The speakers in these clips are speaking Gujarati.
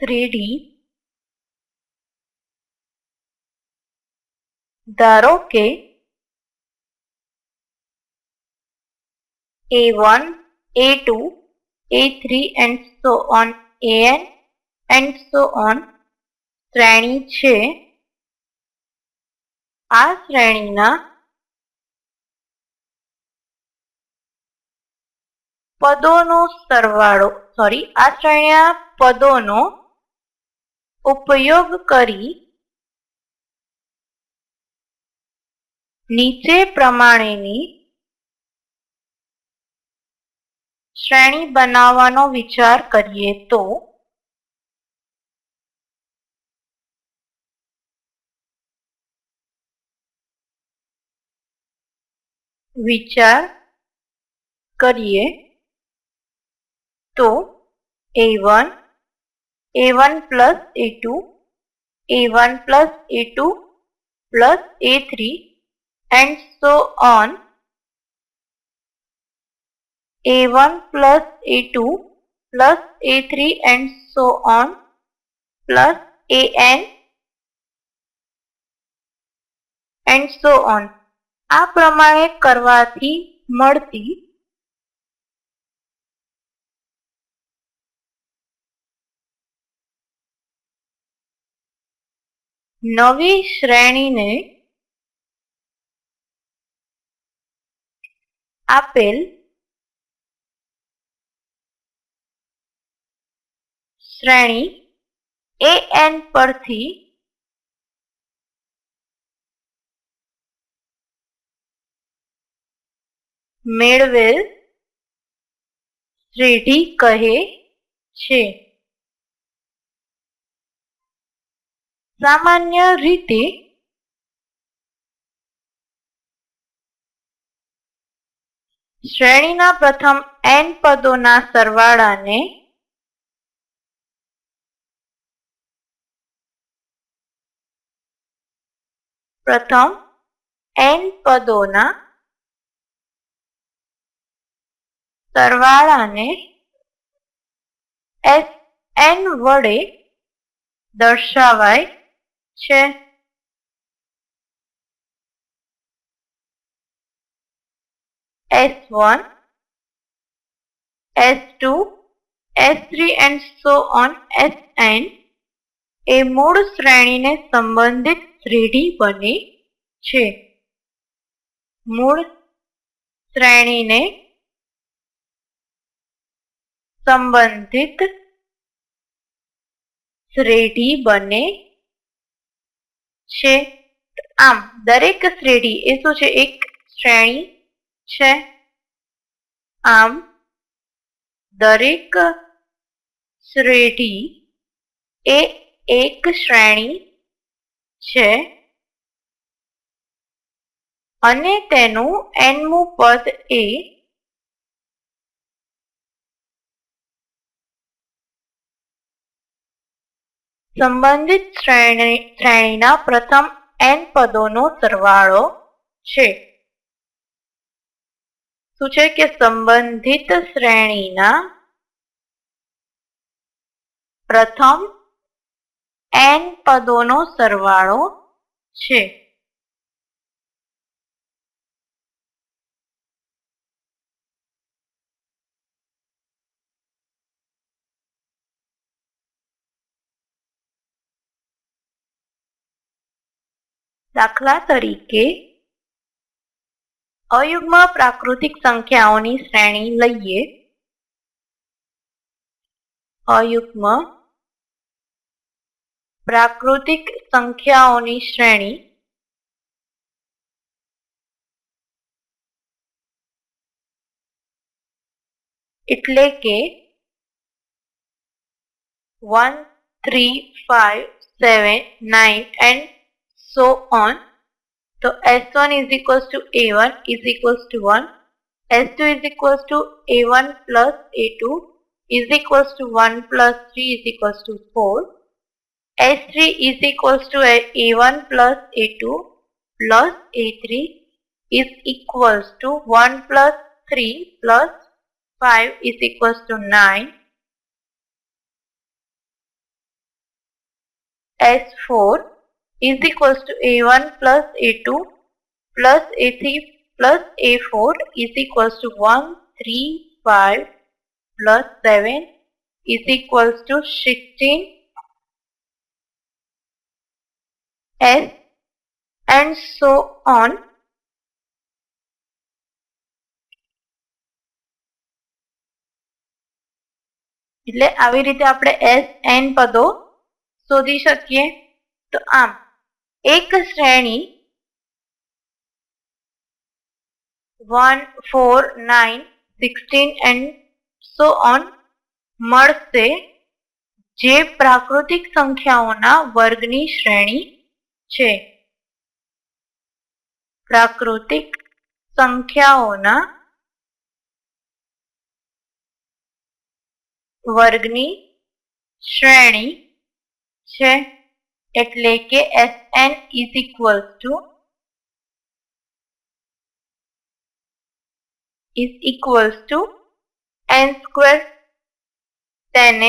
3D ધારો કે A1, A2, A3 and so on AN and so on શ્રેણી છે આ શ્રેણીના પદોનો સરવાળો સોરી આ શ્રેણીના પદોનો ઉપયોગ કરી નીચે પ્રમાણેની શ્રેણી બનાવવાનો વિચાર કરીએ તો વિચાર કરીએ તો a one a one plus a two a one plus a two plus a three and so on a one plus a two plus a three and so on plus a n and so on आ प्रमाण करने मलती નવી શ્રેણીને આપેલ શ્રેણી એ એન પરથી મેળવેલ શ્રેઢી કહે છે સામાન્ય રીતે શ્રેણીના પ્રથમ n પદોના સરવાળાને પ્રથમ એન પદોના સરવાળાને s n વડે દર્શાવાય છે S1, S2, S3 and so on Sn એ મૂળ શ્રેણીને સંબંધિત શ્રેણી બને છે મૂળ શ્રેણીને સંબંધિત શ્રેણી બને છે છે આમ દરેક શ્રેણી એ શું છે એક શ્રેણી છે આમ દરેક શ્રેણી એ એક શ્રેણી છે અને તેનું એનમું પદ એ સંબંધિત શ્રેણી શ્રેણીના પ્રથમ એન પદોનો સરવાળો છે શું છે કે સંબંધિત શ્રેણીના પ્રથમ એન પદોનો સરવાળો છે દાખલા તરીકે અયુગ્મ પ્રાકૃતિક સંખ્યાઓની શ્રેણી લઈએ અયુગ્મ પ્રાકૃતિક સંખ્યાઓની શ્રેણી એટલે કે one three five seven nine and so on. So S1 is equals to A1 is equals to 1. S2 is equals to A1 plus A2 is equals to 1 plus 3 is equals to 4. S3 is equals to A1 plus A2 plus A3 is equals to 1 plus 3 plus 5 is equals to 9. S4 is equals to a1 plus a2 plus a3 plus a4 is equals to 1, 3, 5 plus 7 is equals to 16 S and so on. એટલે આવી રીતે આપણે એસ એન પદો શોધી શકીએ તો આમ એક શ્રેણી one four nine sixteen and so on મળશે જે પ્રાકૃતિક સંખ્યાઓના વર્ગની શ્રેણી છે પ્રાકૃતિક સંખ્યાઓના વર્ગની શ્રેણી છે एट्ले S n is equal to is equal to n square तेने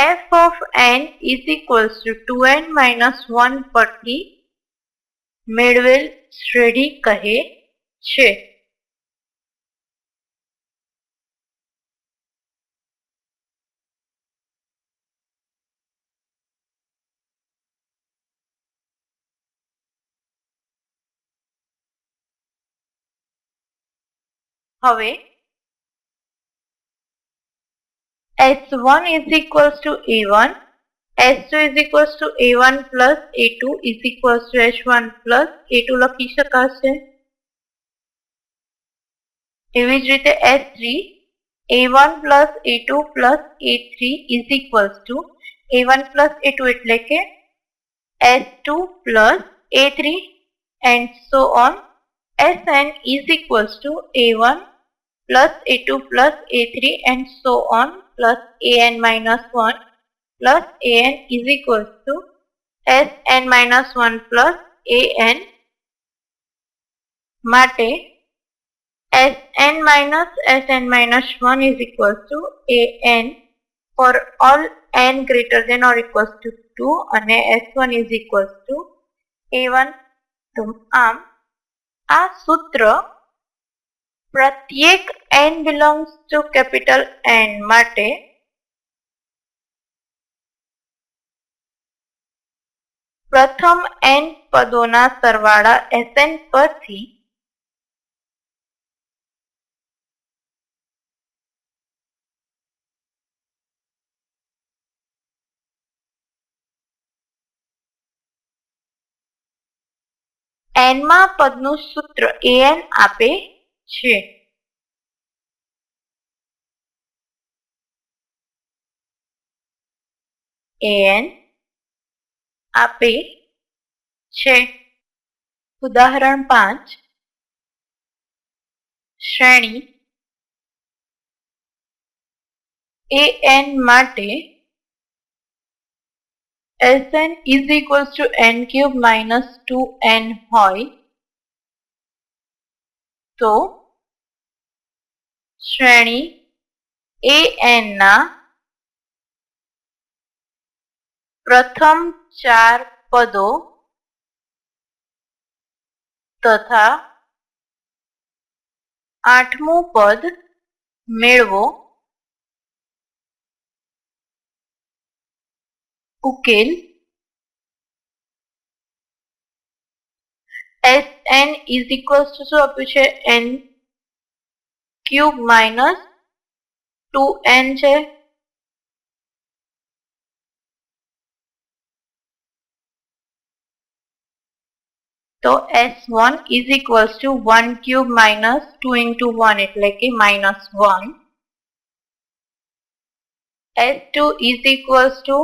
F of n is equal to two n minus one पर मेड़ेल श्रेणी कहे छे। हवे S1 is equals to A1, S2 is equals to A1 plus A2 is equals to S1 plus A2 लखी શકાશે એવી જ રીતે S3 A1 plus A2 plus A3 is equals to A1 plus A2 એટલે કે S2 plus A3 and so on Sn is equals to A1 plus a2 plus a3 and so on plus an minus 1 plus an is equals to sn minus 1 plus an માટે sn minus sn minus 1 is equals to an for all n greater than or equals to 2 અને s1 is equals to a1 તો આમ આ સૂત્ર પ્રત્યેક n belongs to capital N માટે પ્રથમ એન પદોના સરવાળા એસએન પરથી એનમાં પદનું સૂત્ર એએન આપે છે એન આપે છે ઉદાહરણ પાંચ શ્રેણી એ એન માટે S n is equals to n cube minus two n હોય તો શ્રેણી એ એનના પ્રથમ ચાર પદો તથા આઠમું પદ મેળવો ઉકેલ S n is equals to શું આપ્યું છે n cube minus two n है तो S one is equals to one cube minus two into one एट्ले कि minus one S two is equals to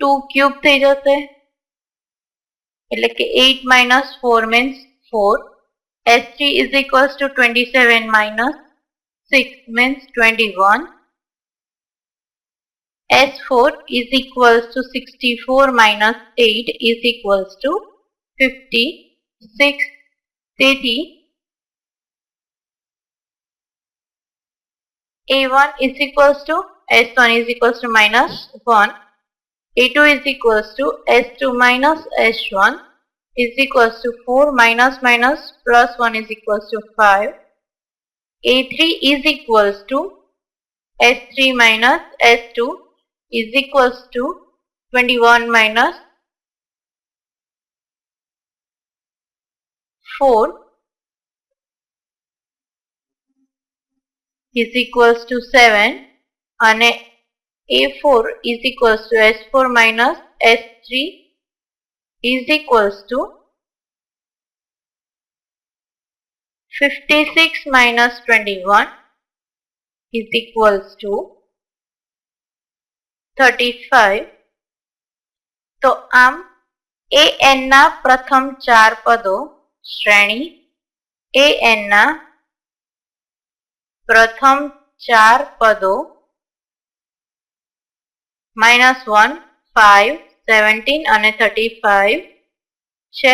two cube थी जाते eight minus four means four S3 is equals to 27 minus 6 means 21. S4 is equals to 64 minus 8 is equals to 56, 30. A1 is equals to S1 is equals to minus 1. A2 is equals to S2 minus S1 is equals to 4 minus minus plus 1 is equals to 5. A3 is equals to S3 minus S2 is equals to 21 minus 4 is equals to 7 and A4 is equals to S4 minus S3 is equals to 56 minus 21 is equals to 35 તો આમ એ એનના પ્રથમ ચાર પદો શ્રેણી એ એનના પ્રથમ ચાર પદો માઇનસ વન ફાઇવ સેવન્ટીન અને થર્ટી ફાઇવ છે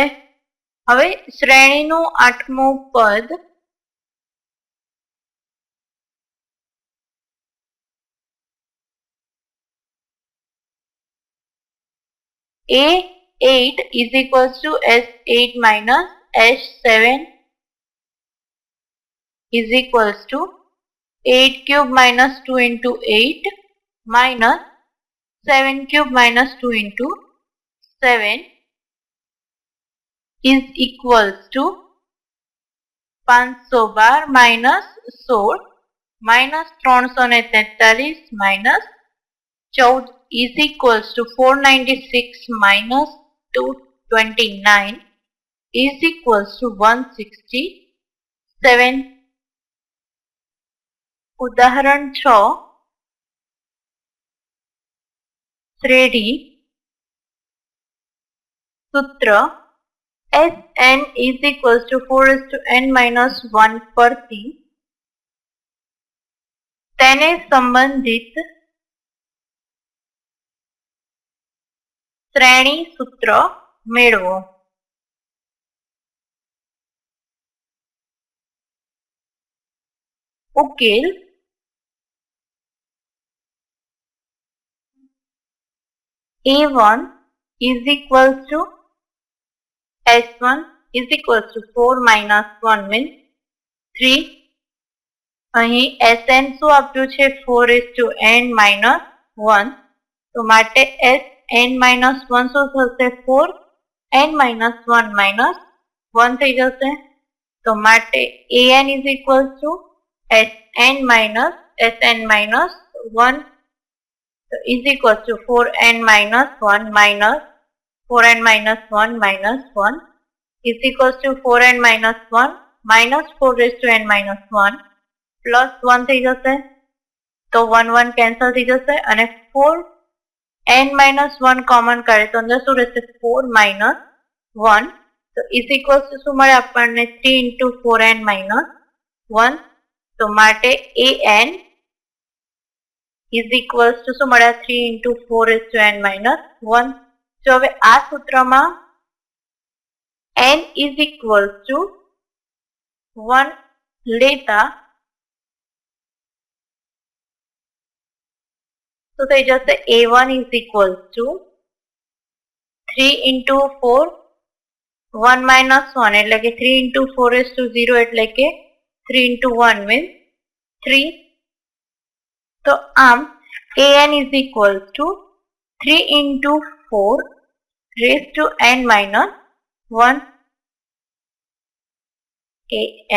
હવે શ્રેણીનું આઠમું પદ a eight is equals to S eight minus S seven is equals to eight cube minus two into eight minus 7 cube minus 2 into 7 is equals to 5 so bar minus so minus 343 minus 14 is equals to 496 minus 229 is equals to 167 Udaharan 6 श्रेणी सूत्र S n is equal to four is two n minus one तेने संबंधित श्रेणी सूत्र સૂત્ર उकेल okay. A1 is equals to S1 is equals to 4 minus 1 means 3 અહીં Sn શું આપ્યું છે 4 is to n minus 1 તો માટે S n minus 1 શું થશે 4 n minus 1 minus 1 થઈ જશે તો માટે an is equals to Sn minus Sn minus 1 So is equals to 4n minus 1 minus 4n minus 1 minus 1 is equals to 4n minus 1 minus 4 raised to n minus 1 plus one થઈ જશે તો વન વન કેન્સલ થઈ જશે અને four n minus one common કરે તો અંદર શું રહેશે ફોર માઇનસ વન તો ઇઝ ઇક્વલ્સ ટુ શું મળે આપણને three into four n minus one તો માટે a n is equals to શું મળ્યા three into four is two n minus one જો હવે આ સૂત્રમાં n is equals to one લેતા તો થઈ જશે a one is equals to three into four one minus one એટલે કે three into four is to zero એટલે કે three into one means three तो अब kn is equal to 3 into 4 raised to n minus 1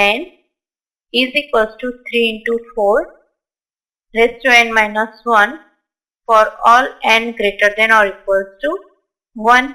an is equals to 3 into 4 raised to n minus 1 for all n greater than or equals to 1